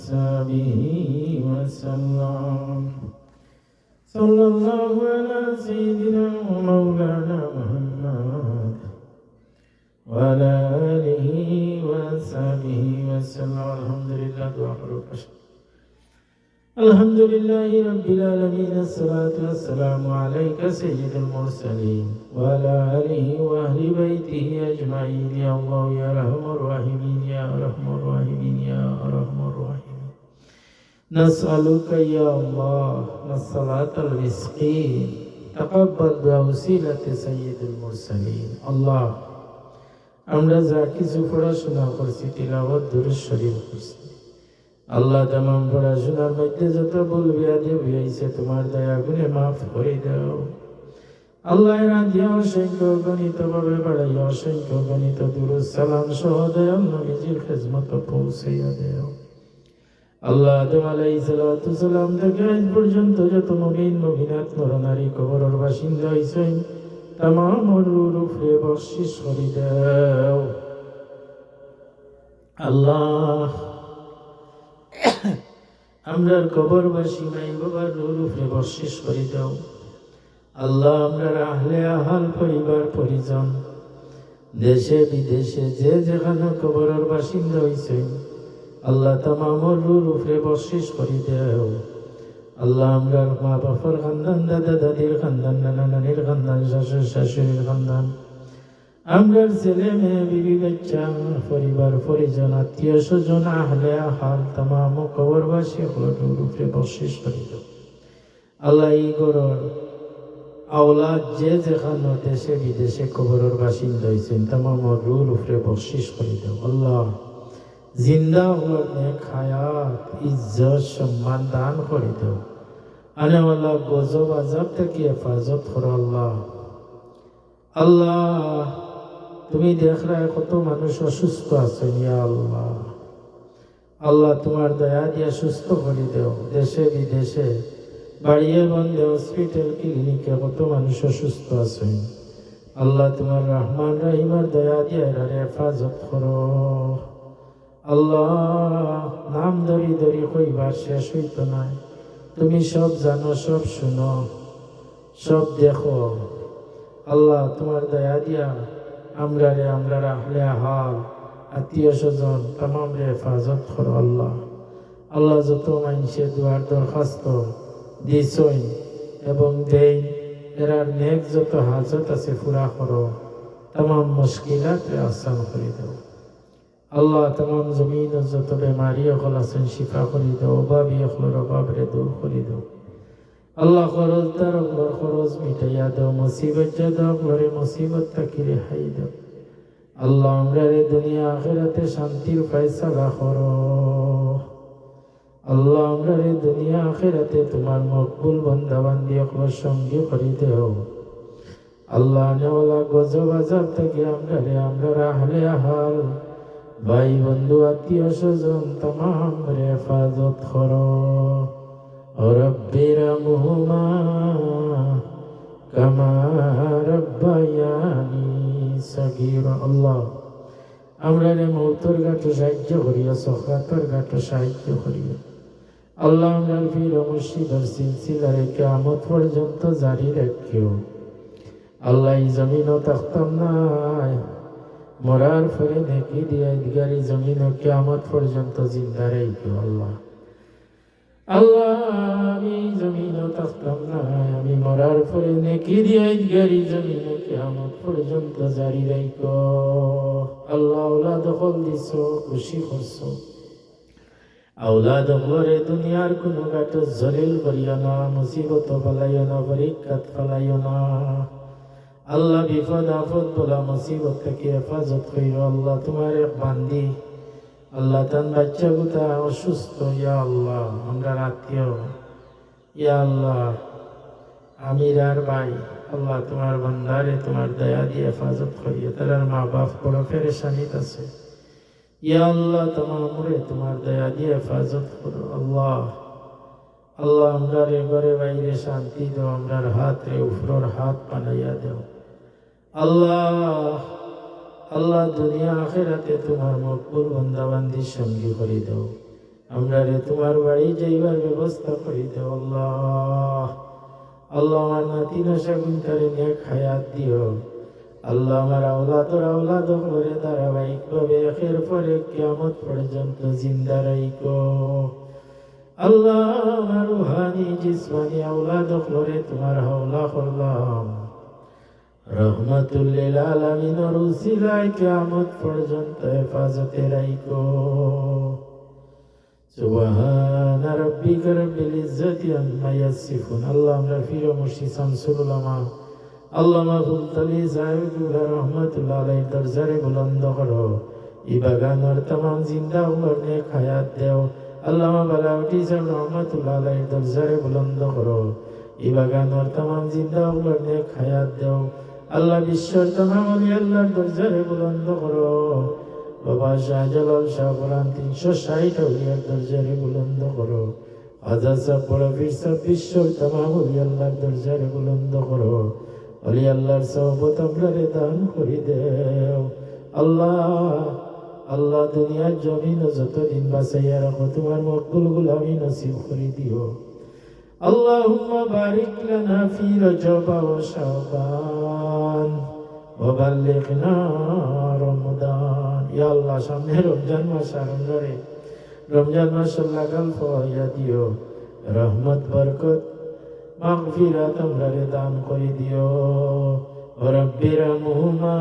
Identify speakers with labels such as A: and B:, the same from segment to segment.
A: وصحبه وسلم. صلى الله على سيدنا ومولانا محمد وعلى آله وصحبه وسلم. الحمد لله دعاء الحمد لله رب العالمين الصلاة والسلام عليك سيد المرسلين وعلى آله وأهل بيته أجمعين يا الله يا أرحم الراحمين يا أرحم الراحمين نسألك يا الله الصلاة المسكين تقبل بوسيلة سيد المرسلين الله আমরা যা কিছু পড়াশোনা করছি তিলাবত দুরুদ শরীফ করছি আল্লাহ তামাম পড়াশোনার মধ্যে যত বলবি আদি হইয়াছে তোমার দয়া গুণে মাফ করে দাও আল্লাহ রাধিয়া অসংখ্য গণিত ভাবে বাড়াই অসংখ্য গণিত দূর সালাম সহ দয়াল নবীজির খেজমত পৌঁছাইয়া দেও আল্লাহ আদম আলাই সালাম থেকে আজ পর্যন্ত যত নবীন নবীনাথ নরনারী, কবরের বাসিন্দা হয়েছেন তামাম রূপে বর্ষিস করে দাও। আল্লাহ আমরার কবরবাসী নাই বাবার রূপে বর্ষিস করে দাও। আল্লাহ, আমরা আহলে আহাল পরিবার, পরিজন, দেশে বিদেশে যে যেখানে কবরের বাসিন্দা হয়েছে আল্লাহ তামামর রূপে বর্ষিস করে দেও। আল্লাহ আমরা মা বাবার খানদান, দাদা দাদির খানদান, নানা নানির খানদান শাশুর শাশুড়ির খানদান। আমরার ছেলে মেয়ে, বিবি বাচ্চা, পরিবার, পরিজন, আত্মীয় স্বজন, আহলে আহাল, তামাম কবরবাসী হলটুর উপরে বর্ষিস করে দাও। আল্লাহ এই গরর আওলাদ যে যেখানে দেশে বিদেশে কবরের বাসিন্দা হয়েছেন তামাম রুর উপরে বর্ষিস করে দাও। আল্লাহ জিন্দা হওয়ার নেক হায়াত, ইজ্জত, সম্মান দান করে দাও। আল্লাহ গজব আজাব থেকে হেফাজত করো আল্লাহ। আল্লাহ, তুমি দেখরায় কত মানুষ অসুস্থ আছেন ইয়া আল্লাহ। আল্লাহ তোমার দয়া দিয়ে সুস্থ করে দেও। দেশে, বিদেশে, বাড়িয়ে বন্ধে হসপিটাল ক্লিনিকে কত মানুষ অসুস্থ আছেন আল্লাহ তোমার রহমান রাহিমার দয়া দিয়ে হেফাজত করো। আল্লাহ, নাম ধরি ধরি কইবার শেষ হইত নাই। তুমি সব জানো, সব শুনো, সব দেখো। আল্লাহ তোমার দয়া দিয়া আমরা রে আমরা আহলে হাল। আত্মীয় স্বজন, তামাম রে হেফাজত করো আল্লাহ। আল্লাহ যত মানুষের দুয়ার দরখাস্ত দিছই এবং দেই এরার নেক যত হাজত আছে পুরা করো। তামাম মুশকিলাত আসান করে দাও। আল্লাহ তামাম জমিন যত বেমারি অকল শিফা করে দাও অভাবী অকলের অভাব রে দূর করে দাও। আল্লাহ খরচ তার অকলর খরচ মিটাইয়া দাও, মুসিবত যা দাও ঘরে মুসিবত তাকে রেহাই দাও। আল্লাহ আমরা রে দুনিয়া আখেরাতে শান্তির ফয়সালা করো। আল্লাহ আমরা রে দুনিয়া আখেরাতে তোমার মকবুল বন্দাবান্দি অকলর সঙ্গে করে দেও। আল্লাহ নেওয়ালা গজব আজাব থেকে আমরা রে, আমরা আহলে আহাল। ভাই বন্ধু, আত্মীয় স্বজন, তামাম রে হেফাজত করো। রব্বির মুহুমা কামা রব্বায়ানি সগীর। আল্লাহ, আমরা রে মৌতর গাটো সাহায্য করিয়া সখাতর গাটো সাহায্য করিয়া আল্লাহ, আমরা ফির মুর্শিদার সিলসিলারে কেমত পর্যন্ত জারি রাখিও। আল্লাহ জমিনও থাকতাম নাই। মরার ফলে নেকি দিয়ে ইদগারি জমিন কেমত পর্যন্ত জিন্দা রেখো আল্লাহ। আল্লাহ, আমি জমিনও থাকতাম না, আমি মরার পরে নেকি দিয়ে ইদগারি জমিন কেমত পর্যন্ত জারি রেখো আল্লাহ আল্লাহ দখল দিছ, খুশি করছ আউলাদ ঘরে দুনিয়ার কোনো গাটো জলিল করিও না, মুসিবত ফেলাইও না, পরীক্ষাত ফেলাইও না। আল্লাহ বিপদ, আপদ বলা মুসিবত থেকে হেফাজত করিল আল্লাহ তোমার এক বান্দি। আল্লাহ তান বাচ্চা গুতা অসুস্থ। ইয়া আল্লাহ, আমরা আত্মীয়। ইয়া আল্লাহ, আমির আর ভাই। আল্লাহ তোমার বন্দারে তোমার দয়া দিয়ে হেফাজত করিও। তার মা বাপ বড় ফেরেশানিত আছে। ইয়া আল্লাহ তোমার মুরে তোমার দয়া দিয়ে হেফাজত করো। আল্লাহ আল্লাহ আমরা রে ঘরে বাইরে শান্তি দাও। আমরার হাত রে উফরর হাত বানাইয়া দেও। আল্লাহ আল্লাহ দুনিয়া আখেরাতে তোমার মকবুল বন্দাবান্দির সঙ্গী করে দাও। আমরা রে তোমার বাড়ি যাইবার ব্যবস্থা করি দে আল্লাহ। আল্লাহ আমার নাতি নশা গুনতারে নিয়ে খায়াত দিও। আল্লাহ আমার আওলাদর আওলাদ করে ধারাবাহিক ভাবে একের পরে কিয়ামত পর্যন্ত জিন্দা রাইকো আল্লাহ আমার রুহানি, জিসমানি আওলাদ করে তোমার হাওলা করলাম। রহমাতুল্লিল আলামিন রুসিলাই কিয়ামত পর্যন্ত হেফাজতে রাইকো সুবহান রাব্বিকা রব্বিল ইজ্জাতি আম্মা ইয়াসিফুন। আল্লাহু রাফিউ মুশি শামসুল উলামা আল্লামা গুলতলি সাহেবুল্লাহ রহমাতুল্লাহ আলাইহি দরজারে বুলন্দ করো। ইবাগানর তমাম জিন্দা উমর নেক হায়াত দেও। আল্লামা বালাউটি সাহেব রহমাতুল্লাহ আলাইহি দরজারে বুলন্দ করো। ইবাগানর তমাম জিন্দা উমর নেক হায়াত দেও। আল্লাহ বিশ্বর আলী আল্লাহর দরজারে বুলন্দ করো। বাবা শাহজালাল শাহ কোরআন তিনশো ষাট আউলিয়ার দরজারে বুলন্দ করো। হাজার সাহ বড় বীর সাহ বিশ্বর তমাম আলী আল্লাহর দরজারে বুলন্দ করো। অলি আল্লাহর সহবত আপনারে দান করি দেও। আল্লাহ আল্লাহ দুনিয়ার জমিন যতদিন বাঁচাইয়া রাখো, তোমার মকবুল গুলামি নসিব করে দিও। اللهم بارك لنا في رجب وشعبان وبلغنا رمضان يا الله সামনে রমজান মাস আরম্ভ রে রমজান মাস লাগাল ফয়া দিও রহমত বরকত মাগফিরাত আমরারে দান করে দিও রব্বির মুহুমা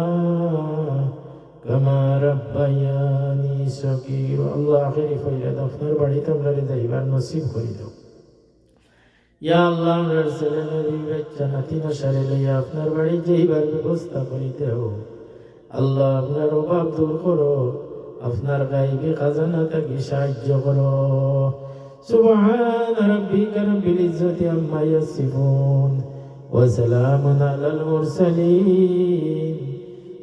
A: কামা রব্বায়ানি সগীর আল্লাহ আখেরি ফইলা আপনার বাড়িতে আমরারে যাইবার নসিব করে দাও ইয়া আল্লাহ আমরার ছেলে নবী বাচ্চা নাতি নসারে লইয়া আপনার বাড়ি যাইবার ব্যবস্থা করিতে হো আল্লাহ আপনার অভাব দূর করো আপনার গাইবে খাজানা থাকি সাহায্য করো سبحان ربك رب العزة عما يصفون وسلام على المرسلين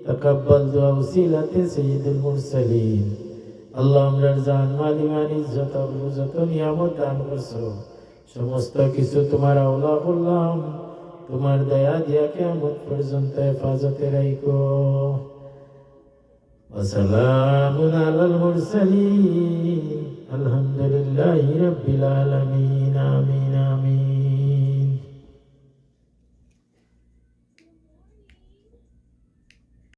A: تقبل دعاء وسيلة سيد المرسلين اللهم رزان মালি মান ইজ্জত আবরুজত নিয়ামত দান করছো সমস্ত কিছু তোমার আওলা করলাম তোমার দয়া দিয়া কেমন পর্যন্ত হেফাজতে রাইকো وسلام على المرسلين الحمد لله رب العالمين